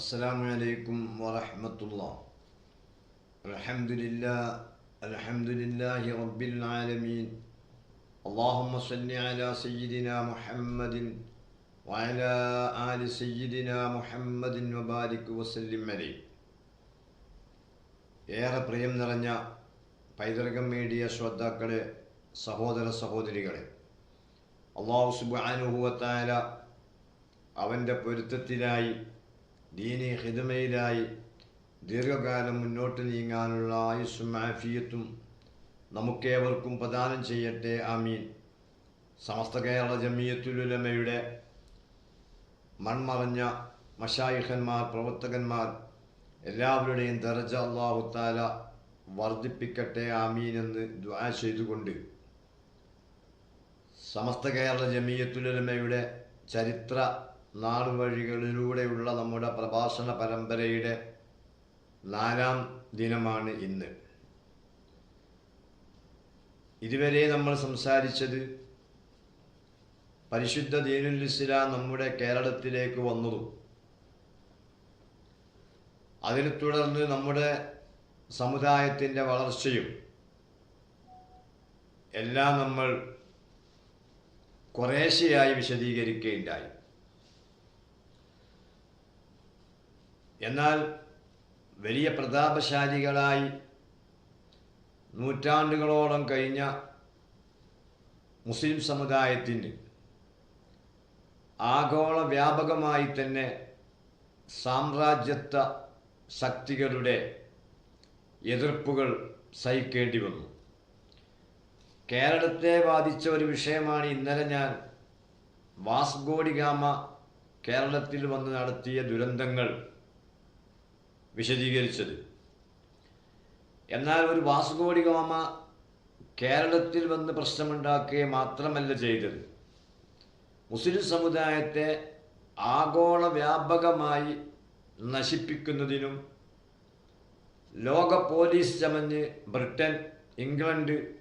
السلام عليكم ورحمة الله الحمد لله الحمد لله رب العالمين اللهم صل على سيدنا محمد وعلى آل سيدنا محمد وبارك وسلم عليه ഏറെ പ്രിയം നിറഞ്ഞ പൈതൃകം മീഡിയ ശ്രോതാക്കളെ സഹോദര സഹോദരികളെ അള്ളാഹു സുബാനുഭവത്തായ അവൻ്റെ പൊരുത്തത്തിലായി ദീനി ഹിതമയിലായി ദീർഘകാലം മുന്നോട്ട് നീങ്ങാനുള്ള ആയുസ്സും ആഫിയത്തും നമുക്കേവർക്കും പ്രദാനം ചെയ്യട്ടെ ആമീൻ. സമസ്ത കേരള ജമിയത്തുലുലമയുടെ മൺമറഞ്ഞ മഷായിഹന്മാർ പ്രവർത്തകന്മാർ എല്ലാവരുടെയും ദർജ അള്ളാഹുത്താല വർദ്ധിപ്പിക്കട്ടെ ആമീൻ എന്ന് ദ്വാ ചെയ്തുകൊണ്ട് സമസ്ത കേരള ജമിയത്തുലമയുടെ ചരിത്ര നാളുവഴികളിലൂടെയുള്ള നമ്മുടെ പ്രഭാഷണ പരമ്പരയുടെ നാലാം ദിനമാണ് ഇന്ന്. ഇതുവരെ നമ്മൾ സംസാരിച്ചത് പരിശുദ്ധ ദീനുൽ ഇസ്ലാം നമ്മുടെ കേരളത്തിലേക്ക് വന്നതും അതിനെ തുടർന്ന് നമ്മുടെ സമുദായത്തിന്റെ വളർച്ചയും എല്ലാം നമ്മൾ കുറേശ്ശെയായി വിശദീകരിക്കുകയുണ്ടായി. എന്നാൽ വലിയ പ്രതാപശാലികളായി നൂറ്റാണ്ടുകളോളം കഴിഞ്ഞ മുസ്ലിം സമുദായത്തിന് ആഗോള വ്യാപകമായി തന്നെ സാമ്രാജ്യത്വ ശക്തികളുടെ എതിർപ്പുകൾ സഹിക്കേണ്ടി വന്നു. കേരളത്തെ ബാധിച്ച ഒരു വിഷയമാണ് ഇന്നലെ ഞാൻ വാസ്ഗോഡിഗാമ കേരളത്തിൽ വന്ന് നടത്തിയ ദുരന്തങ്ങൾ. വിശദീകരിച്ചത്. എന്നാൽ ഒരു വാസ്കോഡിഗാമ കേരളത്തിൽ വന്ന് പ്രശ്നമുണ്ടാക്കുക മാത്രമല്ല ചെയ്തത്. മുസ്ലിം സമുദായത്തെ ആഗോള വ്യാപകമായി നശിപ്പിക്കുന്നതിനും ലോക പോലീസ് ചമഞ്ഞ് ബ്രിട്ടൻ ഇംഗ്ലണ്ട്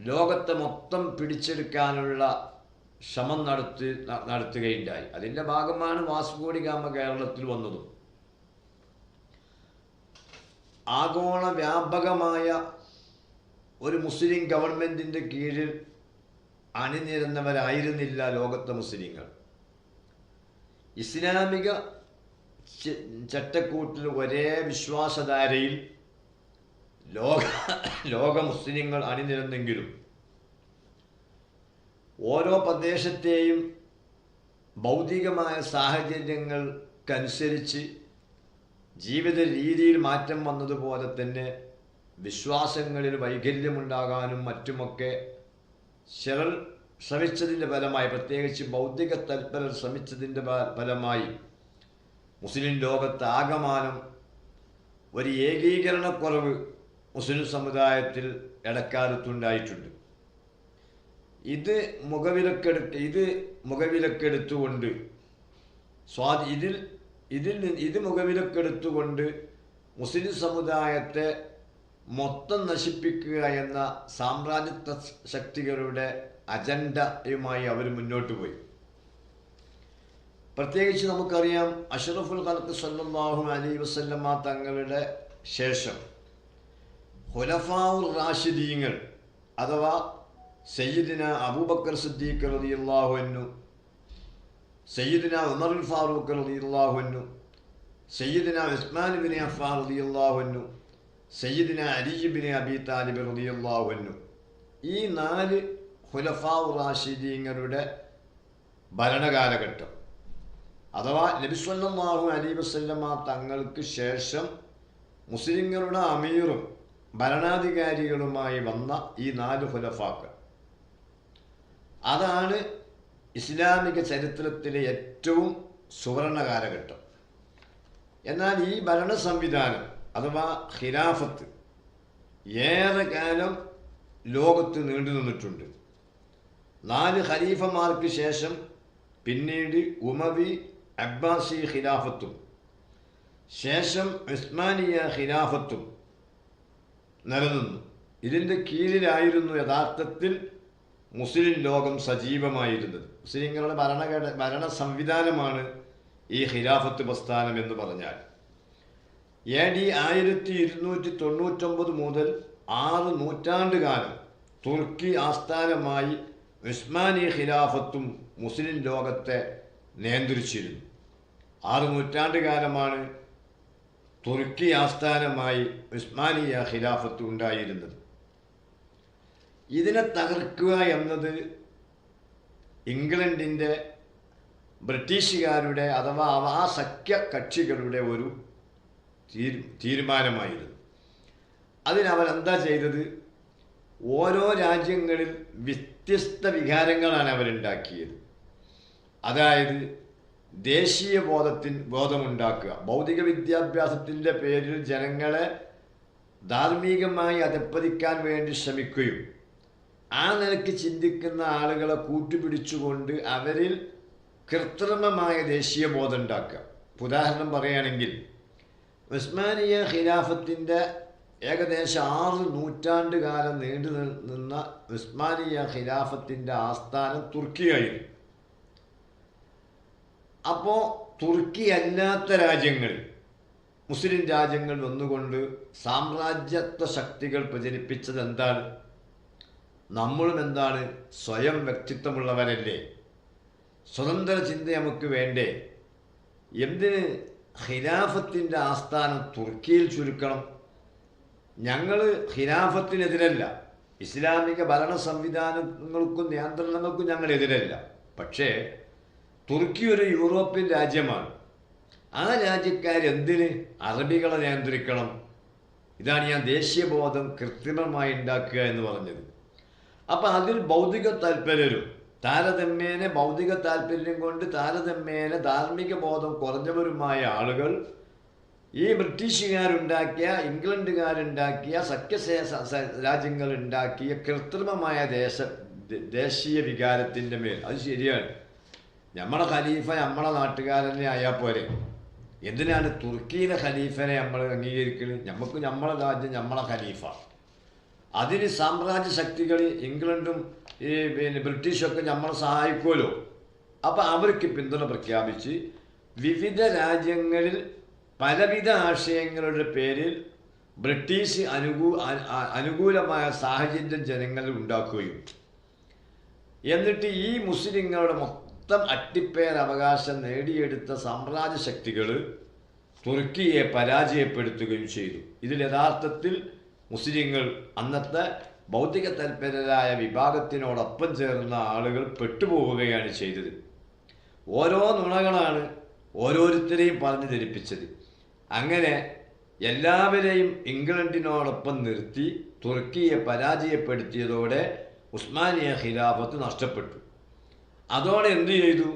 ലോകത്തെ മൊത്തം പിടിച്ചെടുക്കാനുള്ള ശ്രമം നടത്തി നടത്തുകയുണ്ടായി. അതിന്റെ ഭാഗമാണ് വാസുകോടി ഗാമ കേരളത്തിൽ വന്നതും. ആഗോള വ്യാപകമായ ഒരു മുസ്ലിം ഗവൺമെന്റിന്റെ കീഴിൽ അണിനിരുന്നവരായിരുന്നില്ല ലോകത്തെ മുസ്ലിങ്ങൾ. ഇസ്ലാമിക ചട്ടക്കൂട്ടിൽ ഒരേ വിശ്വാസധാരയിൽ ലോക ലോക മുസ്ലിങ്ങൾ അണിനിരന്നെങ്കിലും ഓരോ പ്രദേശത്തെയും ഭൗതികമായ സാഹചര്യങ്ങൾക്കനുസരിച്ച് ജീവിത രീതിയിൽ മാറ്റം വന്നതുപോലെ തന്നെ വിശ്വാസങ്ങളിൽ വൈകല്യമുണ്ടാകാനും മറ്റുമൊക്കെ ശരൽ ശ്രമിച്ചതിന്റെ ഫലമായി പ്രത്യേകിച്ച് ബൗദ്ധിക തൽപരർ ശ്രമിച്ചതിന്റെ ഫലമായി മുസ്ലിം ലോകത്ത് ആകമാനം ഒരു ഏകീകരണക്കുറവ് മുസ്ലിം സമുദായത്തിൽ ഇടക്കാലത്തുണ്ടായിട്ടുണ്ട്. ഇത് മുഖവിലക്കെടുത്ത് ഇത് മുഖവിലക്കെടുത്തുകൊണ്ട് സ്വാധീ ഇതിൽ ഇതിൽ നിന്ന് ഇത് മുഖവിലക്കെടുത്തുകൊണ്ട് മുസ്ലിം സമുദായത്തെ മൊത്തം നശിപ്പിക്കുക എന്ന സാമ്രാജ്യത്വ ശക്തികളുടെ അജണ്ടയുമായി അവർ മുന്നോട്ട് പോയി. പ്രത്യേകിച്ച് നമുക്കറിയാം അഷറഫുൽ ഖലത്ത് സല്ലാഹു അലി വസല്ലമ്മ തങ്ങളുടെ ശേഷം ഹുലഫാവുർ റാഷിദീങ്ങൾ അഥവാ സയ്യിദിന അബൂബക്കർ സിദ്ദീഖ് റളിയല്ലാഹുവിനു സയ്യിദിന ഉമറുൽ ഫാറൂഖ് റളിയല്ലാഹുവിനു സയ്യിദിന ഉസ്മാൻ ബിൻ അഫ്ഫാൻ അള്ളാഹുവന്നു സയ്യിദിന അലി ബിൻ അബി താലിബ് അള്ളാഹുവന്നു ഈ നാല് ഹുലഫാവുർ റാഷിദീങ്ങളുടെ ഭരണകാലഘട്ടം. അഥവാ നബിസ്വല്ലാഹു അലി വസ്ല്ലമ്മ തങ്ങൾക്ക് ശേഷം മുസ്ലിങ്ങളുടെ അമീറും ഭരണാധികാരികളുമായി വന്ന ഈ നാല് ഹുലഫാക്കൾ അതാണ് ഇസ്ലാമിക ചരിത്രത്തിലെ ഏറ്റവും സുവർണ കാലഘട്ടം. എന്നാൽ ഈ ഭരണ സംവിധാനം അഥവാ ഖിലാഫത്ത് ഏറെ കാലം ലോകത്ത് നീണ്ടു നിന്നിട്ടുണ്ട്. നാല് ഖലീഫമാർക്ക് ശേഷം പിന്നീട് ഉമവി അബ്ബാസി ഖിലാഫത്തും ശേഷം ഉസ്മാനിയ ഖിലാഫത്തും നിലനിന്നു. ഇതിന്റെ കീഴിലായിരുന്നു യഥാർത്ഥത്തിൽ മുസ്ലിം ലോകം സജീവമായിരുന്നത്. മുസ്ലിങ്ങളുടെ ഭരണഘട ഭരണ സംവിധാനമാണ് ഈ ഖിലാഫത്ത് പ്രസ്ഥാനം എന്ന് പറഞ്ഞാൽ. എ ഡി ആയിരത്തി ഇരുന്നൂറ്റി തൊണ്ണൂറ്റൊമ്പത് മുതൽ ആറ് നൂറ്റാണ്ട് കാലം തുർക്കി ആസ്ഥാനമായി ഉസ്മാനി ഖിലാഫത്തും മുസ്ലിം ലോകത്തെ നിയന്ത്രിച്ചിരുന്നു. ആറ് നൂറ്റാണ്ട് കാലമാണ് തുർക്കി ആസ്ഥാനമായി ഉസ്മാനിയ ഖിലാഫത്ത് ഉണ്ടായിരുന്നത്. ഇതിനെ തകർക്കുക എന്നത് ഇംഗ്ലണ്ടിന്റെ ബ്രിട്ടീഷുകാരുടെ അഥവാ ആ സഖ്യ കക്ഷികളുടെ ഒരു തീരു തീരുമാനമായിരുന്നു. അതിനവരെന്താ ചെയ്തത്? ഓരോ രാജ്യങ്ങളിൽ വ്യത്യസ്ത വികാരങ്ങളാണ് അവരുണ്ടാക്കിയത്. അതായത് ദേശീയ ബോധത്തിൻ ബോധമുണ്ടാക്കുക. ഭൗതിക വിദ്യാഭ്യാസത്തിന്റെ പേരിൽ ജനങ്ങളെ ധാർമ്മികമായി അധപ്പതിക്കാൻ വേണ്ടി ശ്രമിക്കുകയും ആ നിലയ്ക്ക് ചിന്തിക്കുന്ന ആളുകളെ കൂട്ടുപിടിച്ചുകൊണ്ട് അവരിൽ കൃത്രിമമായ ദേശീയ ബോധം ഉണ്ടാക്കുക. ഉദാഹരണം പറയുകയാണെങ്കിൽ ഉസ്മാനിയ ഖിലാഫത്തിന്റെ ഏകദേശം ആറ് നൂറ്റാണ്ട് കാലം നീണ്ടു നിന്ന ഉസ്മാനിയ ഖിലാഫത്തിന്റെ ആസ്ഥാനം തുർക്കിയായിരുന്നു. അപ്പോൾ തുർക്കി അല്ലാത്ത രാജ്യങ്ങളിൽ മുസ്ലിം രാജ്യങ്ങൾ വന്നുകൊണ്ട് സാമ്രാജ്യത്വ ശക്തികൾ പ്രചരിപ്പിച്ചത് എന്താണ്? നമ്മളും എന്താണ് സ്വയം വ്യക്തിത്വമുള്ളവരല്ലേ? സ്വതന്ത്ര ചിന്ത നമുക്ക് വേണ്ടേ? എന്തിന് ഖിലാഫത്തിന്റെ ആസ്ഥാനം തുർക്കിയിൽ ചുരുക്കണം? ഞങ്ങൾ ഖിലാഫത്തിനെതിരല്ല. ഇസ്ലാമിക ഭരണ സംവിധാനങ്ങൾക്കും നിയന്ത്രണങ്ങൾക്കും ഞങ്ങൾ എതിരല്ല പക്ഷേ തുർക്കി ഒരു യൂറോപ്യൻ രാജ്യമാണ്. ആ രാജ്യക്കാരെന്തിന് അറബികളെ നിയന്ത്രിക്കണം? ഇതാണ് ഞാൻ ദേശീയബോധം കൃത്രിമമായി ഉണ്ടാക്കുക എന്ന് പറഞ്ഞത്. അപ്പം അതിൽ ഭൗതിക താല്പര്യരും താരതമ്യേന ഭൗതിക താല്പര്യം കൊണ്ട് താരതമ്യേന ധാർമ്മിക ബോധം കുറഞ്ഞവരുമായ ആളുകൾ ഈ ബ്രിട്ടീഷുകാരുണ്ടാക്കിയ ഇംഗ്ലണ്ടുകാരുണ്ടാക്കിയ സഖ്യസേ ഉണ്ടാക്കിയ കൃത്രിമമായ ദേശ ദേശീയ വികാരത്തിന്റെ മേൽ. അത് ശരിയാണ്. നമ്മളെ ഖലീഫ നമ്മളെ നാട്ടുകാരനെ ആയാൽ പോരെ. എന്തിനാണ് തുർക്കിയിലെ ഖലീഫനെ നമ്മൾ അംഗീകരിക്കുന്നത് നമുക്ക് നമ്മളെ രാജ്യം നമ്മളെ ഖലീഫ. അതിന് സാമ്രാജ്യ ശക്തികൾ ഇംഗ്ലണ്ടും ഈ പിന്നെ ബ്രിട്ടീഷൊക്കെ നമ്മളെ സഹായിക്കുമല്ലോ അപ്പോൾ അവർക്ക് പിന്തുണ പ്രഖ്യാപിച്ച് വിവിധ രാജ്യങ്ങളിൽ പലവിധ ആശയങ്ങളുടെ പേരിൽ ബ്രിട്ടീഷ് അനുകൂ അനുകൂലമായ സാഹചര്യം ജനങ്ങളിൽ ഉണ്ടാക്കുകയും. എന്നിട്ട് ഈ മുസ്ലിങ്ങളുടെ മൊത്തം അട്ടിപ്പേർ അവകാശം നേടിയെടുത്ത സാമ്രാജ്യ ശക്തികൾ തുർക്കിയെ പരാജയപ്പെടുത്തുകയും ചെയ്തു. ഇതിൽ യഥാർത്ഥത്തിൽ മുസ്ലിങ്ങൾ അന്നത്തെ ഭൗതിക തൽപരരായ വിഭാഗത്തിനോടൊപ്പം ചേർന്ന ആളുകൾ പെട്ടുപോവുകയാണ് ചെയ്തത്. ഓരോ നുണകളാണ് ഓരോരുത്തരെയും പറഞ്ഞു ധരിപ്പിച്ചത്. അങ്ങനെ എല്ലാവരെയും ഇംഗ്ലണ്ടിനോടൊപ്പം നിർത്തി തുർക്കിയെ പരാജയപ്പെടുത്തിയതോടെ ഉസ്മാനിയ ഖിലാഫത്ത് നഷ്ടപ്പെട്ടു. അതോടെ എന്തു ചെയ്തു?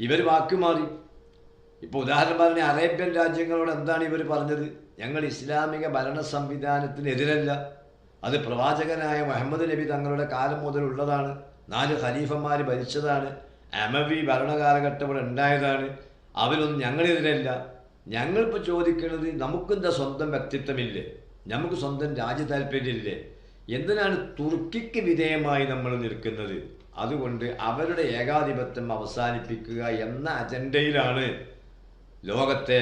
ഇവർ വാക്കുമാറി ഇപ്പോൾ ഉദാഹരണം പറഞ്ഞ അറേബ്യൻ രാജ്യങ്ങളോട് എന്താണ് ഇവർ പറഞ്ഞത്? ഞങ്ങൾ ഇസ്ലാമിക ഭരണ സംവിധാനത്തിനെതിരല്ല. അത് പ്രവാചകനായ മുഹമ്മദ് നബി തങ്ങളുടെ കാലം മുതലുള്ളതാണ് നാല് ഖലീഫന്മാർ ഭരിച്ചതാണ്. അമവി ഭരണകാലഘട്ടം ഇവിടെ ഉണ്ടായതാണ്. അവരൊന്നും ഞങ്ങളെതിരല്ല. ഞങ്ങളിപ്പോൾ ചോദിക്കുന്നത് നമുക്കെന്താ സ്വന്തം വ്യക്തിത്വമില്ലേ? നമുക്ക് സ്വന്തം രാജ്യ താല്പര്യമില്ലേ എന്തിനാണ് തുർക്കിക്ക് വിധേയമായി നമ്മൾ നിൽക്കുന്നത്? അതുകൊണ്ട് അവരുടെ ഏകാധിപത്യം അവസാനിപ്പിക്കുക എന്ന അജണ്ടയിലാണ് ലോകത്തെ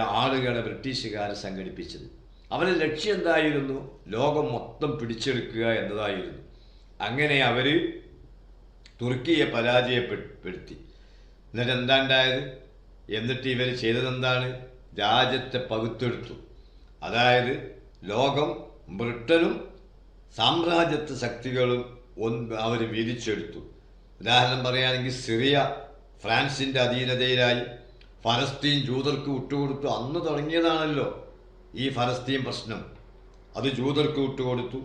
ആളുകളെ ബ്രിട്ടീഷുകാർ സംഘടിപ്പിച്ചത്. അവരുടെ ലക്ഷ്യം എന്തായിരുന്നു? ലോകം മൊത്തം പിടിച്ചെടുക്കുക എന്നതായിരുന്നു. അങ്ങനെ അവർ തുർക്കിയെ പരാജയപ്പെടുത്തി. എന്നിട്ട് എന്താ ഉണ്ടായത് എന്നിട്ട് ഇവർ ചെയ്തതെന്താണ്? രാജ്യത്തെ പകുത്തെടുത്തു. അതായത് ലോകം ബ്രിട്ടനും സാമ്രാജ്യത്വ ശക്തികളും ഒന്ന് അവർ വീതിച്ചെടുത്തു. ഉദാഹരണം പറയുകയാണെങ്കിൽ സിറിയ ഫ്രാൻസിന്റെ അധീനതയിലായി. ഫലസ്തീൻ ജൂതർക്ക് വിട്ടുകൊടുത്തു. അന്ന് തുടങ്ങിയതാണല്ലോ ഈ ഫലസ്തീൻ പ്രശ്നം. അത് ജൂതർക്ക് വിട്ടുകൊടുത്തു.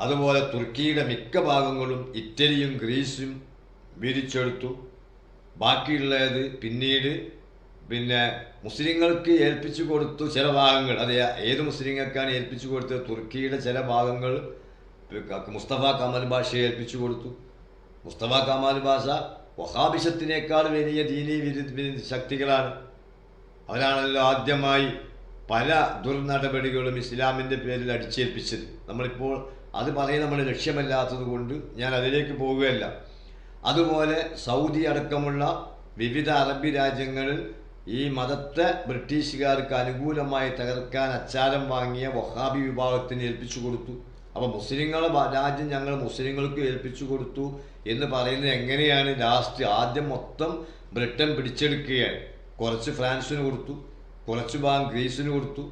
അതുപോലെ തുർക്കിയുടെ മിക്ക ഭാഗങ്ങളും ഇറ്റലിയും ഗ്രീസും വിരിച്ചെടുത്തു. ബാക്കിയുള്ളത് പിന്നീട് പിന്നെ മുസ്ലിങ്ങൾക്ക് ഏൽപ്പിച്ചു കൊടുത്തു ചില ഭാഗങ്ങൾ. അത് ഏത് മുസ്ലിങ്ങൾക്കാണ് ഏൽപ്പിച്ചു കൊടുത്തത്? തുർക്കിയുടെ ചില ഭാഗങ്ങൾ മുസ്തഫ കമാൽ ഭാഷയെ ഏൽപ്പിച്ചു കൊടുത്തു. മുസ്തഫ കമാൽ ഭാഷ വഹാബിഷത്തിനേക്കാൾ വലിയ ദീനീ വിരുദ്ധ ശക്തികളാണ്. അവരാണല്ലോ ആദ്യമായി പല ദുർനടപടികളും ഇസ്ലാമിന്റെ പേരിൽ അടിച്ചേൽപ്പിച്ചത്. നമ്മളിപ്പോൾ അത് പറയുന്ന നമ്മുടെ ലക്ഷ്യമല്ലാത്തത് കൊണ്ട് ഞാൻ അതിലേക്ക് പോവുകയല്ല. അതുപോലെ സൗദി അടക്കമുള്ള വിവിധ അറബി രാജ്യങ്ങളിൽ ഈ മതത്തെ ബ്രിട്ടീഷുകാർക്ക് അനുകൂലമായി തകർക്കാൻ അച്ചാരം വാങ്ങിയ വഹാബി വിഭാഗത്തിന് ഏൽപ്പിച്ചു കൊടുത്തു. അപ്പോൾ മുസ്ലിങ്ങളെ രാജ്യം ഞങ്ങൾ മുസ്ലിങ്ങൾക്ക് ഏൽപ്പിച്ചു കൊടുത്തു എന്ന് പറയുന്നത് എങ്ങനെയാണ്? ലാസ്റ്റ് ആദ്യം മൊത്തം ബ്രിട്ടൻ പിടിച്ചെടുക്കുകയാണ്. കുറച്ച് ഫ്രാൻസിന് കൊടുത്തു കുറച്ച് ഭാഗം ഗ്രീസിന് കൊടുത്തു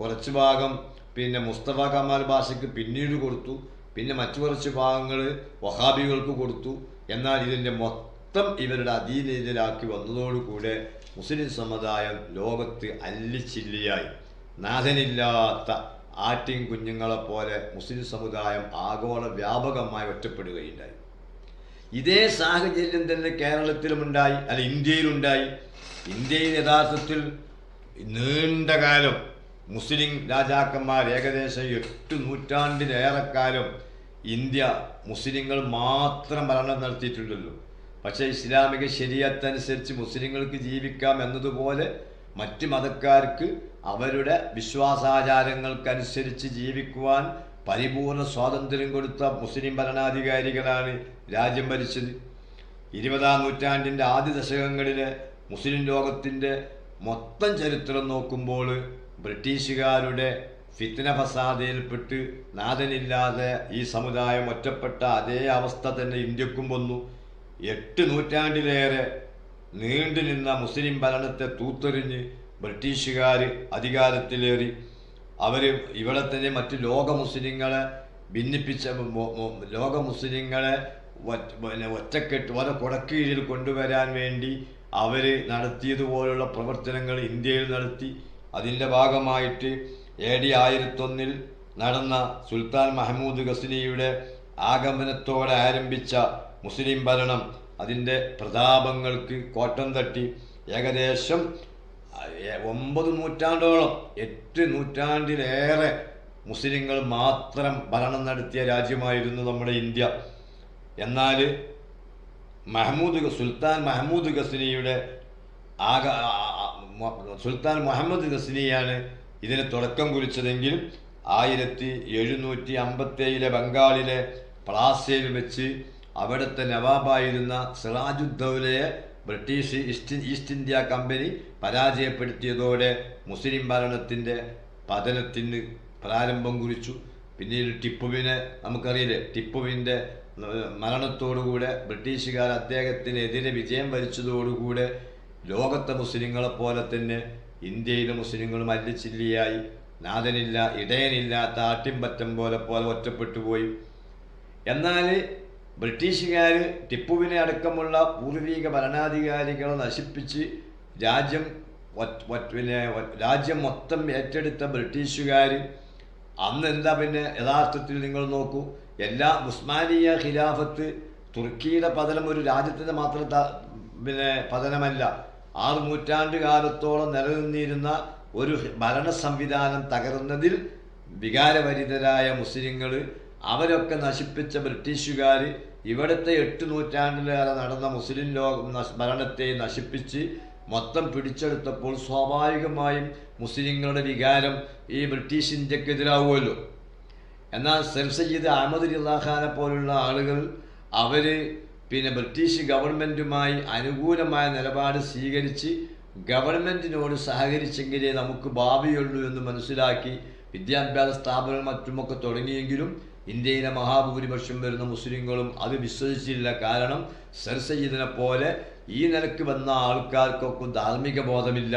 കുറച്ച് ഭാഗം പിന്നെ മുസ്തഫ കമാൽ ഭാഷയ്ക്ക് പിന്നീട് കൊടുത്തു പിന്നെ മറ്റു കുറച്ച് ഭാഗങ്ങൾ വഹാബികൾക്ക് കൊടുത്തു. എന്നാൽ ഇതിന്റെ മൊത്തം ഇവരുടെ അധീനതയിലാക്കി വന്നതോടുകൂടെ മുസ്ലിം സമുദായം ലോകത്ത് അല്ലിച്ചില്ലിയായി നാഥനില്ലാത്ത ആട്ടിൻ കുഞ്ഞുങ്ങളെപ്പോലെ മുസ്ലിം സമുദായം ആഗോള വ്യാപകമായി ഒറ്റപ്പെടുകയുണ്ടായി. ഇതേ സാഹചര്യം തന്നെ കേരളത്തിലുമുണ്ടായി അല്ല ഇന്ത്യയിലുണ്ടായി ഇന്ത്യയിൽ യഥാർത്ഥത്തിൽ നീണ്ട കാലം മുസ്ലിം രാജാക്കന്മാർ ഏകദേശം എട്ട് നൂറ്റാണ്ടിലേറെക്കാലം ഇന്ത്യ മുസ്ലിങ്ങൾ മാത്രം ഭരണം നടത്തിയിട്ടുണ്ടല്ലോ. പക്ഷേ ഇസ്ലാമിക ശരീരത്തനുസരിച്ച് മുസ്ലിങ്ങൾക്ക് ജീവിക്കാം എന്നതുപോലെ മറ്റ് മതക്കാർക്ക് അവരുടെ വിശ്വാസാചാരങ്ങൾക്കനുസരിച്ച് ജീവിക്കുവാൻ പരിപൂർണ സ്വാതന്ത്ര്യം കൊടുത്ത മുസ്ലിം ഭരണാധികാരികളാണ് രാജ്യം ഭരിച്ചത്. ഇരുപതാം നൂറ്റാണ്ടിന്റെ ആദ്യ ദശകങ്ങളിൽ മുസ്ലിം ലോകത്തിന്റെ മൊത്തം ചരിത്രം നോക്കുമ്പോൾ ബ്രിട്ടീഷുകാരുടെ ഫിത്ന ഫസാദയിൽപ്പെട്ട് നാഥനില്ലാതെ ഈ സമുദായം ഒറ്റപ്പെട്ട അതേ അവസ്ഥ തന്നെ ഇന്ത്യക്കും വന്നു. എട്ട് നൂറ്റാണ്ടിലേറെ നീണ്ടു നിന്ന മുസ്ലിം ഭരണത്തെ തൂത്തെറിഞ്ഞ് ബ്രിട്ടീഷുകാർ അധികാരത്തിലേറി അവർ ഇവിടെ തന്നെ മറ്റ് ലോക മുസ്ലിങ്ങളെ ഭിന്നിപ്പിച്ച ലോക മുസ്ലിങ്ങളെ പിന്നെ ഒറ്റക്കെട്ട് ഓരോ കുടക്കീഴിൽ കൊണ്ടുവരാൻ വേണ്ടി അവർ നടത്തിയതുപോലുള്ള പ്രവർത്തനങ്ങൾ ഇന്ത്യയിൽ നടത്തി. അതിന്റെ ഭാഗമായിട്ട് എ ഡി ആയിരത്തൊന്നിൽ നടന്ന സുൽത്താൻ മഹമ്മൂദ് ഗസ്നിയുടെ ആഗമനത്തോടെ ആരംഭിച്ച മുസ്ലിം ഭരണം അതിന്റെ പ്രതാപങ്ങൾക്ക് കോട്ടം തട്ടി. ഏകദേശം ഒമ്പത് നൂറ്റാണ്ടോളം എട്ട് നൂറ്റാണ്ടിലേറെ മുസ്ലിങ്ങൾ മാത്രം ഭരണം നടത്തിയ രാജ്യമായിരുന്നു നമ്മുടെ ഇന്ത്യ. എന്നാൽ മഹമ്മൂദ് സുൽത്താൻ മഹമ്മൂദ് ഗസ്നിയുടെ ആക സുൽത്താൻ മുഹമ്മദ് ഗസ്നിയാണ് ഇതിന് തുടക്കം കുറിച്ചതെങ്കിൽ ആയിരത്തി എഴുന്നൂറ്റി അമ്പത്തേഴിലെ ബംഗാളിലെ പ്ലാസയിൽ വെച്ച് അവിടുത്തെ നവാബായിരുന്ന സിറാജുദ്ദൗലയെ British East East India company പരാജയപ്പെടുത്തിയതോടെ മുസ്ലിം ഭരണത്തിന്റെ പതനത്തിന് പ്രാരംഭം കുറിച്ചു. പിന്നീട് ടിപ്പുവിനെ നമുക്കറിയില്ലേ ടിപ്പുവിന്റെ മരണത്തോടുകൂടെ ബ്രിട്ടീഷുകാർ അദ്ദേഹത്തിനെതിരെ വിജയം വരിച്ചതോടുകൂടെ ലോകത്തെ മുസ്ലിങ്ങളെ പോലെ തന്നെ ഇന്ത്യയിലെ മുസ്ലിങ്ങളും അല്ലിച്ചില്ലിയായി നാഥനില്ല ഇടയനില്ലാത്ത ആട്ടിൻപറ്റം പോലെ പോലെ ഒറ്റപ്പെട്ടു പോയി. എന്നാൽ ബ്രിട്ടീഷുകാർ ടിപ്പുവിനെ അടക്കമുള്ള പൂർവിക ഭരണാധികാരികളെ നശിപ്പിച്ച് രാജ്യം പിന്നെ രാജ്യം മൊത്തം ഏറ്റെടുത്ത ബ്രിട്ടീഷുകാർ അന്ന് എന്താ പിന്നെ യഥാർത്ഥത്തിൽ നിങ്ങൾ നോക്കൂ. എല്ലാ ഉസ്മാനിയ ഖിലാഫത്ത് തുർക്കിയുടെ പതനം ഒരു രാജ്യത്തിന്റെ മാത്രം പിന്നെ പതനമല്ല. ആറ് നൂറ്റാണ്ട് കാലത്തോളം നിലനിന്നിരുന്ന ഒരു ഭരണ സംവിധാനം തകർന്നതിൽ വികാരഭരിതരായ മുസ്ലിങ്ങൾ അവരൊക്കെ നശിപ്പിച്ച ബ്രിട്ടീഷുകാർ ഇവിടുത്തെ എട്ട് നൂറ്റാണ്ടിലേറെ നടന്ന മുസ്ലിം ലോക ഭരണത്തെ നശിപ്പിച്ച് മൊത്തം പിടിച്ചെടുത്തപ്പോൾ സ്വാഭാവികമായും മുസ്ലിങ്ങളുടെ വികാരം ഈ ബ്രിട്ടീഷ് ഇന്ത്യക്കെതിരാവുമല്ലോ എന്നാൽ സർ സയ്യിദ് അഹമ്മദ് റിള്ളാഖാനെ പോലുള്ള ആളുകൾ അവർ പിന്നെ ബ്രിട്ടീഷ് ഗവൺമെന്റുമായി അനുകൂലമായ നിലപാട് സ്വീകരിച്ച് ഗവൺമെന്റിനോട് സഹകരിച്ചെങ്കിലേ നമുക്ക് ഭാവിയുള്ളൂ എന്ന് മനസ്സിലാക്കി വിദ്യാഭ്യാസ സ്ഥാപനങ്ങൾ മറ്റുമൊക്കെ തുടങ്ങിയെങ്കിലും ഇന്ത്യയിലെ മഹാഭൂരിപക്ഷം വരുന്ന മുസ്ലിങ്ങളും അത് വിശ്വസിച്ചില്ല. കാരണം സർ സയ്യിദിനെ പോലെ ഈ നിലയ്ക്ക് വന്ന ആൾക്കാർക്കൊക്കെ ധാർമ്മിക ബോധമില്ല.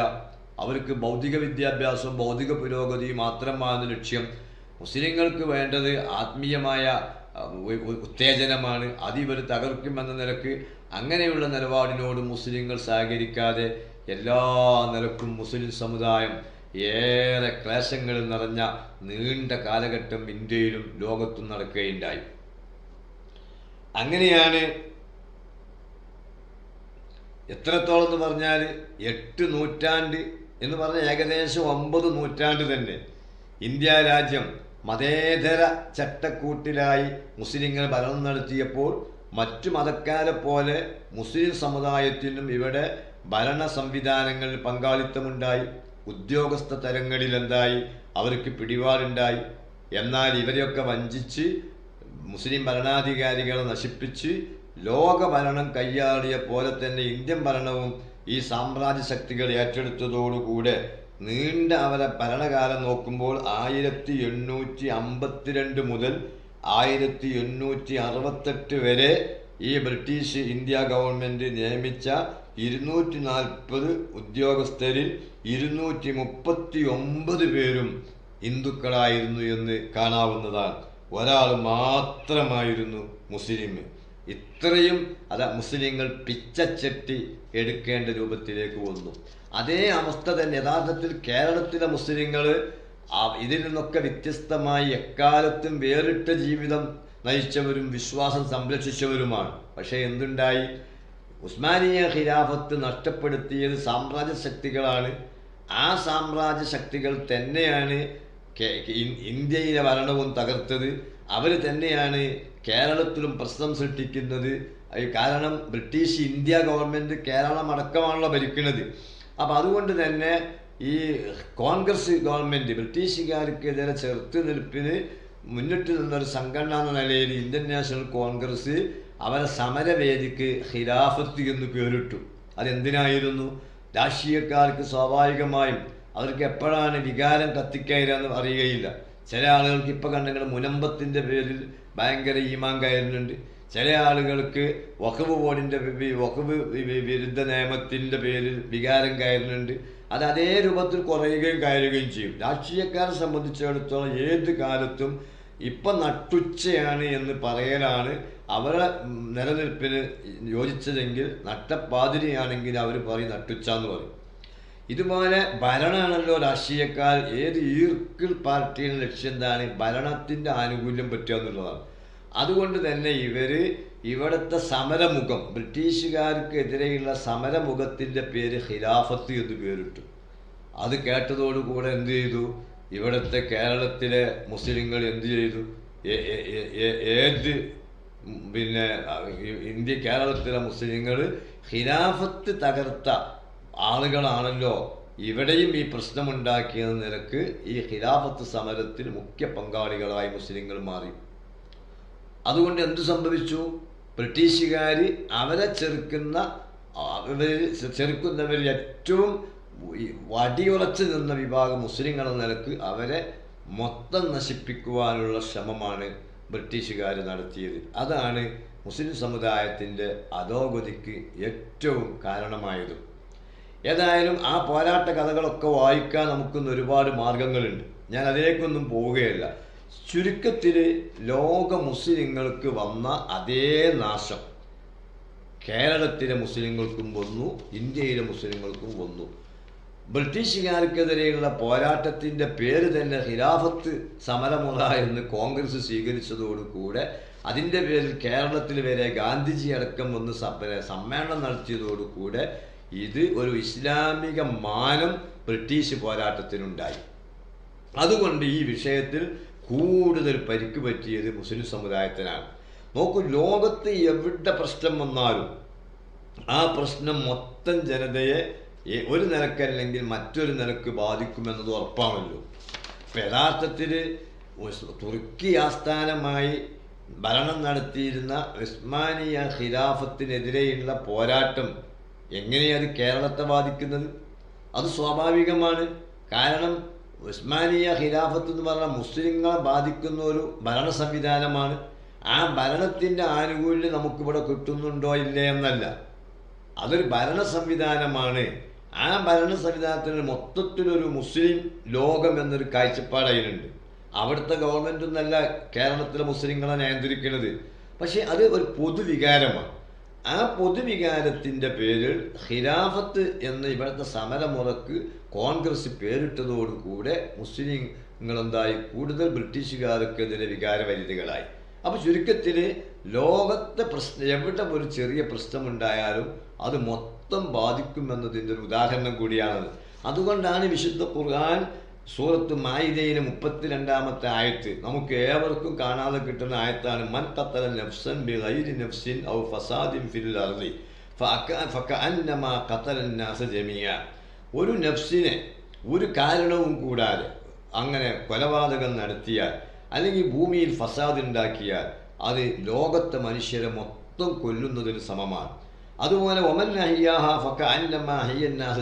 അവർക്ക് ഭൗതിക വിദ്യാഭ്യാസവും ഭൗതിക പുരോഗതിയും മാത്രമാണ് ലക്ഷ്യം. മുസ്ലിങ്ങൾക്ക് വേണ്ടത് ആത്മീയമായ ഉത്തേജനമാണ്. അതിവർ തകർക്കുമെന്ന നിലയ്ക്ക് അങ്ങനെയുള്ള നിലപാടിനോട് മുസ്ലിങ്ങൾ സഹകരിക്കാതെ എല്ലാ നിലക്കും മുസ്ലിം സമുദായം ഏറെ ക്ലേശങ്ങൾ നിറഞ്ഞ നീണ്ട കാലഘട്ടം ഇന്ത്യയിലും ലോകത്തും നടക്കുകയുണ്ടായി. അങ്ങനെയാണ് എത്രത്തോളം എന്ന് പറഞ്ഞാൽ എട്ട് നൂറ്റാണ്ട് എന്ന് പറഞ്ഞ ഏകദേശം ഒമ്പത് നൂറ്റാണ്ട് തന്നെ ഇന്ത്യ രാജ്യം മതേതര ചട്ടക്കൂട്ടിലായി മുസ്ലിങ്ങൾ ഭരണം നടത്തിയപ്പോൾ മറ്റു മതക്കാരെ പോലെ മുസ്ലിം സമുദായത്തിനും ഇവിടെ ഭരണ സംവിധാനങ്ങളിൽ പങ്കാളിത്തമുണ്ടായി. ഉദ്യോഗസ്ഥ തലങ്ങളിൽ എന്തായി അവർക്ക് പിടിപാടുണ്ടായി. എന്നാൽ ഇവരെയൊക്കെ വഞ്ചിച്ച് മുസ്ലിം ഭരണാധികാരികളെ നശിപ്പിച്ച് ലോക ഭരണം കൈയാളിയ പോലെ തന്നെ ഇന്ത്യൻ ഭരണവും ഈ സാമ്രാജ്യ ശക്തികൾ ഏറ്റെടുത്തതോടുകൂടെ നീണ്ട അവരെ ഭരണകാലം നോക്കുമ്പോൾ ആയിരത്തി എണ്ണൂറ്റി അമ്പത്തിരണ്ട് മുതൽ ആയിരത്തി എണ്ണൂറ്റി അറുപത്തെട്ട് വരെ ഈ ബ്രിട്ടീഷ് ഇന്ത്യ ഗവൺമെന്റ് നിയമിച്ച ഇരുന്നൂറ്റി നാൽപ്പത് ഉദ്യോഗസ്ഥരിൽ ഇരുന്നൂറ്റി മുപ്പത്തി ഒമ്പത് പേരും ഹിന്ദുക്കളായിരുന്നു എന്ന് കാണാവുന്നതാണ്. ഒരാൾ മാത്രമായിരുന്നു മുസ്ലിം. ഇത്രയും അത മുസ്ലിങ്ങൾ പിച്ചച്ചട്ടി എടുക്കേണ്ട രൂപത്തിലേക്ക് വന്നു. അതേ അവസ്ഥ തന്നെ യഥാർത്ഥത്തിൽ കേരളത്തിലെ മുസ്ലിങ്ങൾ ഇതിൽ നിന്നൊക്കെ വ്യത്യസ്തമായി എക്കാലത്തും വേറിട്ട ജീവിതം നയിച്ചവരും വിശ്വാസം സംരക്ഷിച്ചവരുമാണ്. പക്ഷേ എന്തുണ്ടായി? ഉസ്മാനിയ ഖിലാഫത്ത് നഷ്ടപ്പെടുത്തിയത് സാമ്രാജ്യ ശക്തികളാണ്. ആ സാമ്രാജ്യ ശക്തികൾ തന്നെയാണ് ഇന്ത്യയിലെ ഭരണവും തകർത്തത്. അവർ തന്നെയാണ് കേരളത്തിലും പ്രശ്നം സൃഷ്ടിക്കുന്നത്. കാരണം ബ്രിട്ടീഷ് ഇന്ത്യ ഗവൺമെന്റ് കേരളം അടക്കമാണല്ലോ ഭരിക്കുന്നത്. അപ്പം അതുകൊണ്ട് തന്നെ ഈ കോൺഗ്രസ് ഗവൺമെന്റ് ബ്രിട്ടീഷുകാർക്കെതിരെ ചെറുത്ത് നിൽപ്പിന് മുന്നിട്ട് നിന്നൊരു സംഘടന എന്ന നിലയിൽ ഇന്ത്യൻ നാഷണൽ കോൺഗ്രസ് അവരെ സമരവേദിക്ക് ഖിലാഫത്ത് എന്ന് പേരിട്ടു. അതെന്തിനായിരുന്നു? രാഷ്ട്രീയക്കാർക്ക് സ്വാഭാവികമായും അവർക്ക് എപ്പോഴാണ് വികാരം കത്തിക്കയറാന്ന് അറിയുകയില്ല. ചില ആളുകൾക്ക് ഇപ്പം കണ്ടെങ്കിൽ മുനമ്പത്തിന്റെ പേരിൽ ഭയങ്കര ഈമാൻ കയറുന്നുണ്ട്. ചില ആളുകൾക്ക് വഖബ് ബോർഡിന്റെ വഖബ് വിരുദ്ധ നിയമത്തിന്റെ പേരിൽ വികാരം കയറുന്നുണ്ട്. അത് അതേ രൂപത്തിൽ കുറയുകയും കയറുകയും ചെയ്യും. രാഷ്ട്രീയക്കാരെ സംബന്ധിച്ചിടത്തോളം ഏത് കാലത്തും ഇപ്പം നട്ടുച്ചയാണ് എന്ന് പറയലാണ് അവരുടെ നിലനിൽപ്പിന് യോജിച്ചതെങ്കിൽ നട്ടപ്പാതിരിയാണെങ്കിൽ അവർ പറയും നട്ടുച്ച എന്ന് പറയും. ഇതുപോലെ ഭരണമാണല്ലോ രാഷ്ട്രീയക്കാർ ഏത് ഈർക്കിൾ പാർട്ടിയുടെ ലക്ഷ്യം എന്താണ്? ഭരണത്തിന്റെ ആനുകൂല്യം പറ്റുക എന്നുള്ളതാണ്. അതുകൊണ്ട് തന്നെ ഇവർ ഇവിടുത്തെ സമരമുഖം ബ്രിട്ടീഷുകാർക്കെതിരെയുള്ള സമരമുഖത്തിന്റെ പേര് ഖിലാഫത്ത് എന്ന് പേരിട്ടു. അത് കേട്ടതോടുകൂടെ എന്ത് ചെയ്തു? ഇവിടുത്തെ കേരളത്തിലെ മുസ്ലിങ്ങൾ എന്ത് ചെയ്തു? ഏത് പിന്നെ ഇന്ത്യ കേരളത്തിലെ മുസ്ലിങ്ങൾ ഖിലാഫത്ത് തകർത്ത ആളുകളാണല്ലോ ഇവിടെയും ഈ പ്രശ്നമുണ്ടാക്കിയ നിലയ്ക്ക് ഈ ഖിലാഫത്ത് സമരത്തിൽ മുഖ്യ പങ്കാളികളായി മുസ്ലിങ്ങൾ മാറി. അതുകൊണ്ട് എന്തു സംഭവിച്ചു? ബ്രിട്ടീഷുകാർ അവരെ ചെറുക്കുന്ന അവരിൽ ചെറുക്കുന്നവരിൽ ഏറ്റവും വടിയുറച്ചു നിന്ന വിഭാഗം മുസ്ലിങ്ങളെന്ന നിലയ്ക്ക് അവരെ മൊത്തം നശിപ്പിക്കുവാനുള്ള ശ്രമമാണ് ബ്രിട്ടീഷുകാർ നടത്തിയത്. അതാണ് മുസ്ലിം സമുദായത്തിന്റെ അധോഗതിക്ക് ഏറ്റവും കാരണമായത്. ഏതായാലും ആ പോരാട്ട കഥകളൊക്കെ വായിക്കാൻ നമുക്കിന്ന് ഒരുപാട് മാർഗങ്ങളുണ്ട്. ഞാൻ അതിലേക്കൊന്നും പോവുകയല്ല. ചുരുക്കത്തിൽ ലോക മുസ്ലിങ്ങൾക്ക് വന്ന അതേ നാശം. കേരളത്തിലെ മുസ്ലിങ്ങൾക്കും വന്നു ഇന്ത്യയിലെ മുസ്ലിങ്ങൾക്കും വന്നു. ബ്രിട്ടീഷുകാർക്കെതിരെയുള്ള പോരാട്ടത്തിന്റെ പേര് തന്നെ ഖിലാഫത്ത് സമരമുറ എന്ന് കോൺഗ്രസ് സ്വീകരിച്ചതോടുകൂടെ അതിന്റെ പേരിൽ കേരളത്തിൽ വരെ ഗാന്ധിജി അടക്കം ഒന്ന് സമ്മേളനം നടത്തിയതോടുകൂടെ ഇത് ഒരു ഇസ്ലാമിക മാനം ബ്രിട്ടീഷ് പോരാട്ടത്തിനുണ്ടായി. അതുകൊണ്ട് ഈ വിഷയത്തിൽ കൂടുതൽ പരിക്ക് പറ്റിയത് മുസ്ലിം സമുദായത്തിനാണ്. നോക്കൂ ലോകത്ത് എവിടെ പ്രശ്നം വന്നാലും ആ പ്രശ്നം മൊത്തം ജനതയെ ഒരു നിലക്കല്ലെങ്കിൽ മറ്റൊരു നിലയ്ക്ക് ബാധിക്കുമെന്നത് ഉറപ്പാണല്ലോ. യഥാർത്ഥത്തിൽ തുർക്കി ആസ്ഥാനമായി ഭരണം നടത്തിയിരുന്ന ഉസ്മാനിയ ഖിലാഫത്തിനെതിരെയുള്ള പോരാട്ടം എങ്ങനെയാണ് കേരളത്തെ ബാധിക്കുന്നത്? അത് സ്വാഭാവികമാണ്. കാരണം ഉസ്മാനിയ ഖിലാഫത്ത് എന്ന് പറഞ്ഞാൽ മുസ്ലിങ്ങളെ ബാധിക്കുന്ന ഒരു ഭരണ സംവിധാനമാണ്. ആ ഭരണത്തിന്റെ ആനുകൂല്യം നമുക്കിവിടെ കിട്ടുന്നുണ്ടോ ഇല്ലേ എന്നല്ല. അതൊരു ഭരണ സംവിധാനമാണ്. ആ ഭരണ സംവിധാനത്തിന് മൊത്തത്തിലൊരു മുസ്ലിം ലോകം എന്നൊരു കാഴ്ചപ്പാട് അതിനുണ്ട് അവിടുത്തെ ഗവൺമെന്റ് ഒന്നല്ല കേരളത്തിലെ മുസ്ലിങ്ങളെ നിയന്ത്രിക്കുന്നത്. പക്ഷേ അത് ഒരു പൊതുവികാരമാണ്. ആ പൊതുവികാരത്തിന്റെ പേരിൽ ഖിലാഫത്ത് എന്ന ഇവിടുത്തെ സമരമുറക്ക് കോൺഗ്രസ് പേരിട്ടതോടുകൂടെ മുസ്ലിങ്ങളെന്തായി കൂടുതൽ ബ്രിട്ടീഷുകാർക്കെതിരെ വികാരവരിതികളായി അപ്പോൾ ചുരുക്കത്തിൽ ലോകത്തെ പ്രശ്നം എവിടെ ഒരു ചെറിയ പ്രശ്നമുണ്ടായാലും അത് മൊത്തം മൊത്തം ബാധിക്കുമെന്നതിന്റെ ഒരു ഉദാഹരണം കൂടിയാണത്. അതുകൊണ്ടാണ് വിശുദ്ധ ഖുർആൻ സൂറത്ത് മായിദയിലെ മുപ്പത്തിരണ്ടാമത്തെ ആയത്ത് നമുക്ക് ഏവർക്കും കാണാതെ കിട്ടുന്ന ആയത്താണ് മൻ കത്തല നഫ്സൻ ബി ഗൈരി നഫ്സിൻ ഔ ഫസാദിൻ ഫിൽ അർദി ഫക്കഅന്നമ ഖത്തല നാസ ജമിയ ഒരു നഫ്സിനെ ഒരു കാരണവും കൂടാതെ അങ്ങനെ കൊലപാതകം നടത്തിയാൽ അല്ലെങ്കിൽ ഭൂമിയിൽ ഫസാദ് ഉണ്ടാക്കിയാൽ അത് ലോകത്തെ മനുഷ്യരെ മൊത്തം കൊല്ലുന്നതിന് സമമാണ്. അതുപോലെ ഒമൻ അഹിയാഹ ഫക്ക അന്നമ്മ അഹിയന്നാസ്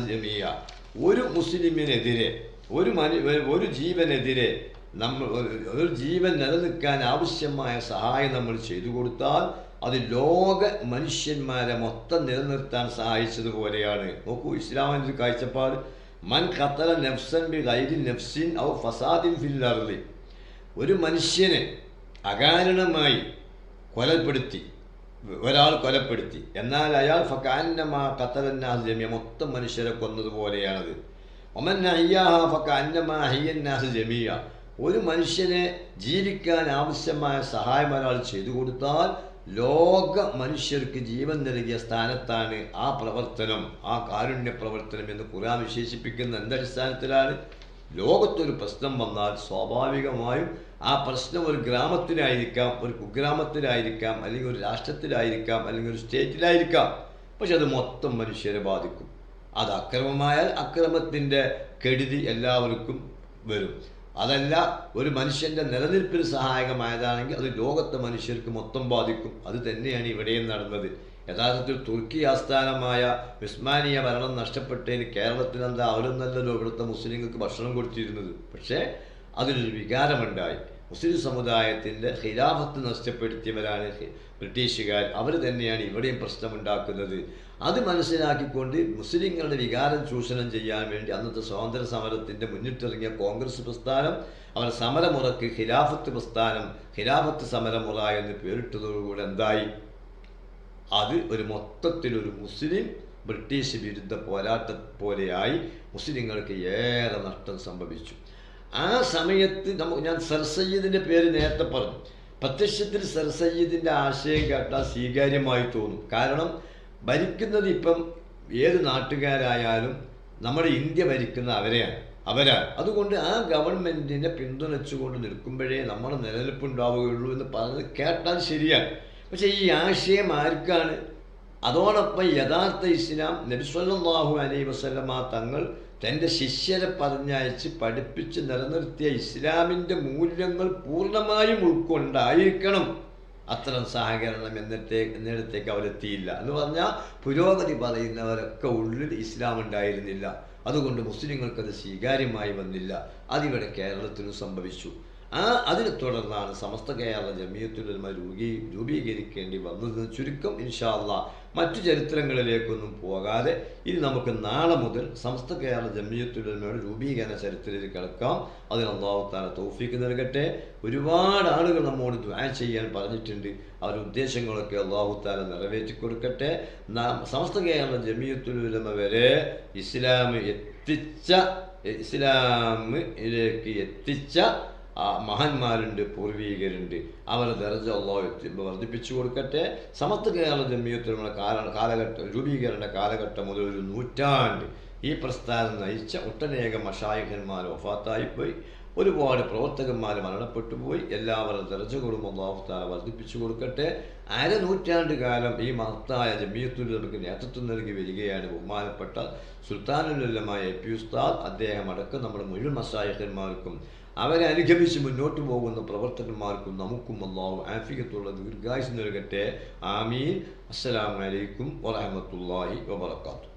ഒരു മുസ്ലിമിനെതിരെ ഒരു മനു ഒരു ജീവനെതിരെ നമ്മൾ ഒരു- ജീവൻ നിലനിൽക്കാൻ ആവശ്യമായ സഹായം നമ്മൾ ചെയ്തു കൊടുത്താൽ അത് ലോക മനുഷ്യന്മാരെ മൊത്തം നിലനിർത്താൻ സഹായിച്ചതുപോലെയാണ് നോക്കൂ ഇസ്ലാമിന്റെ കാഴ്ചപ്പാട്. മൻ ഖത്തല നഫ്സൻ ബി ഗൈരി നഫ്സിൻ ഔ ഫസാദിൻ അർളി ഒരു മനുഷ്യനെ അകാരണമായി കൊലപ്പെടുത്തി. ഒരാൾ കൊലപ്പെടുത്തി. എന്നാൽ അയാൾ ഫക്കാന്നമാ കത്തലന്നാസ് ജമിയ മൊത്തം മനുഷ്യരെ കൊന്നതുപോലെയാണത് ഒമൻ അയ്യാഹ ഫക്കാന്നമാ അയ്യന്നാസ് ജമിയ ഒരു മനുഷ്യനെ ജീവിക്കാൻ ആവശ്യമായ സഹായം ഒരാൾ ചെയ്തു കൊടുത്താൽ ലോക മനുഷ്യർക്ക് ജീവൻ നൽകിയ സ്ഥാനത്താണ് ആ പ്രവർത്തനം ആ കാരുണ്യ പ്രവർത്തനം എന്ന് ഖുർആൻ വിശേഷിപ്പിക്കുന്ന എന്തടിസ്ഥാനത്തിലാണ്? ലോകത്തൊരു പ്രശ്നം വന്നാൽ സ്വാഭാവികമായും ആ പ്രശ്നം ഒരു ഗ്രാമത്തിലായിരിക്കാം ഒരു കുഗ്രാമത്തിലായിരിക്കാം അല്ലെങ്കിൽ ഒരു രാഷ്ട്രത്തിലായിരിക്കാം അല്ലെങ്കിൽ ഒരു സ്റ്റേറ്റിലായിരിക്കാം. പക്ഷെ അത് മൊത്തം മനുഷ്യരെ ബാധിക്കും. അത് അക്രമമായാൽ അക്രമത്തിന്റെ കെടുതി എല്ലാവർക്കും വരും. അതല്ല ഒരു മനുഷ്യന്റെ നിലനിൽപ്പിന് സഹായകമായതാണെങ്കിൽ അത് ലോകത്തെ മനുഷ്യർക്ക് മൊത്തം ബാധിക്കും. അത് തന്നെയാണ് ഇവിടെയും നടന്നത്. യഥാർത്ഥത്തിൽ തുർക്കി ആസ്ഥാനമായ ഉസ്മാനിയ ഭരണം നഷ്ടപ്പെട്ടതിന് കേരളത്തിൽ എന്താ നല്ല ഇവിടുത്തെ മുസ്ലിങ്ങൾക്ക് ഭക്ഷണം കൊടുത്തിരുന്നത്? പക്ഷേ അതിനൊരു വികാരമുണ്ടായി. മുസ്ലിം സമുദായത്തിന്റെ ഖിലാഫത്ത് നഷ്ടപ്പെടുത്തിയവരാണ് ബ്രിട്ടീഷുകാർ. അവർ തന്നെയാണ് ഇവിടെയും പ്രശ്നമുണ്ടാക്കുന്നത്. അത് മനസ്സിലാക്കിക്കൊണ്ട് മുസ്ലിങ്ങളുടെ വികാരം ചൂഷണം ചെയ്യാൻ വേണ്ടി അന്നത്തെ സ്വാതന്ത്ര്യ സമരത്തിന്റെ മുന്നിട്ടിറങ്ങിയ കോൺഗ്രസ് പ്രസ്ഥാനം അവർ സമരമുറക്ക് ഖിലാഫത്ത് പ്രസ്ഥാനം ഖിലാഫത്ത് സമരമുറ എന്ന് പേരിട്ടതോടുകൂടി എന്തായി? അത് ഒരു മൊത്തത്തിലൊരു മുസ്ലിം ബ്രിട്ടീഷ് വിരുദ്ധ പോരാട്ട പോലെയായി മുസ്ലിങ്ങൾക്ക് ഏറെ നഷ്ടം സംഭവിച്ചു. ആ സമയത്ത് ഞാൻ സർ സയ്യിദിന്റെ പേര് നേരത്തെ പറഞ്ഞു. പ്രത്യക്ഷത്തിൽ സർ സയ്യിദിന്റെ ആശയം കേട്ടാൽ സ്വീകാര്യമായി തോന്നും. കാരണം ഭരിക്കുന്നത് ഇപ്പം ഏത് നാട്ടുകാരായാലും നമ്മുടെ ഇന്ത്യ ഭരിക്കുന്ന അവരെയാണ് അവരാണ്. അതുകൊണ്ട് ആ ഗവൺമെന്റിനെ പിന്തുണച്ചുകൊണ്ട് നിൽക്കുമ്പോഴേ നമ്മുടെ നിലനിൽപ്പുണ്ടാവുകയുള്ളൂ എന്ന് പറഞ്ഞത് കേട്ടാൽ ശരിയാണ്. പക്ഷേ ഈ ആശയം ആർക്കാണ് അതോടൊപ്പം യഥാർത്ഥ ഇസ്ലാം നബിസ്വല്ലാഹു അലൈ വസല്ലമ തങ്ങൾ തന്റെ ശിഷ്യരെ പറഞ്ഞയച്ച് പഠിപ്പിച്ച് നിലനിർത്തിയ ഇസ്ലാമിന്റെ മൂല്യങ്ങൾ പൂർണമായും ഉൾക്കൊണ്ടായിരിക്കണം അത്തരം സഹകരണം എന്നിട്ടേ എന്നിടത്തേക്ക് അവരെത്തിയില്ല. എന്ന് പറഞ്ഞാൽ പുരോഗതി പറയുന്നവരൊക്കെ ഉള്ളിൽ ഇസ്ലാം ഉണ്ടായിരുന്നില്ല. അതുകൊണ്ട് മുസ്ലിങ്ങൾക്കത് സ്വീകാര്യമായി വന്നില്ല. അതിവിടെ കേരളത്തിലും സംഭവിച്ചു. ആ അതിനെ തുടർന്നാണ് സമസ്ത കേരള ജമിയത്തുലമ രൂപീ രൂപീകരിക്കേണ്ടി വന്നത്. ചുരുക്കം ഇൻഷാല്ല മറ്റു ചരിത്രങ്ങളിലേക്കൊന്നും പോകാതെ ഇനി നമുക്ക് നാളെ മുതൽ സമസ്ത കേരള ജമിയത്തുലമയുടെ രൂപീകരണ ചരിത്രത്തിൽ കിടക്കാം. അതിന് അള്ളാഹുത്താല തോഫിക്ക് നൽകട്ടെ. ഒരുപാട് ആളുകൾ നമ്മോട് ദ്വാ ചെയ്യാൻ പറഞ്ഞിട്ടുണ്ട്. അവരുടെ ഉദ്ദേശങ്ങളൊക്കെ അള്ളാഹുത്താല നിറവേറ്റി കൊടുക്കട്ടെ. സമസ്ത കേരള ജമിയത്തുലമ വരെ ഇസ്ലാം എത്തിച്ച ഇസ്ലാമിലേക്ക് എത്തിച്ച ആ മഹാന്മാരുണ്ട് പൂർവീകരുണ്ട്. അവരെ ദർജ അള്ളാഹു വർദ്ധിപ്പിച്ചു കൊടുക്കട്ടെ. സമസ്ത കേരള ജമ്മിയത്തിലുള്ള കാല കാലഘട്ടം രൂപീകരണ കാലഘട്ടം മുതൽ ഒരു നൂറ്റാണ്ട് ഈ പ്രസ്ഥാനം നയിച്ച ഒട്ടനേകം മഷായിഖന്മാർ ഒഫാത്തായിപ്പോയി ഒരുപാട് പ്രവർത്തകന്മാർ മരണപ്പെട്ടു പോയി. എല്ലാവരും ദർജകളും അള്ളാഹുത്താല വർദ്ധിപ്പിച്ചു കൊടുക്കട്ടെ. അര നൂറ്റാണ്ട് കാലം ഈ മഹത്തായ ജമിയത്തുൽ നമുക്ക് നേതൃത്വം നൽകി വരികയാണ് ബഹുമാനപ്പെട്ട സുൽത്താനുല്ലമായ എ പി ഉസ്താദ്. അദ്ദേഹം അടക്കം നമ്മുടെ മുഴുവൻ മസായിഖന്മാർക്കും അവരെ അനുഗമിച്ച് മുന്നോട്ട് പോകുന്ന പ്രവർത്തകന്മാർക്കും നമുക്കും അള്ളാഹു ആഫിയത്തുള്ള ദീർഘായുസ് നൽകട്ടെ. ആമീൻ. അസ്സലാമലൈക്കും വറഹമത്തല്ലാഹി വബർക്കാത്തു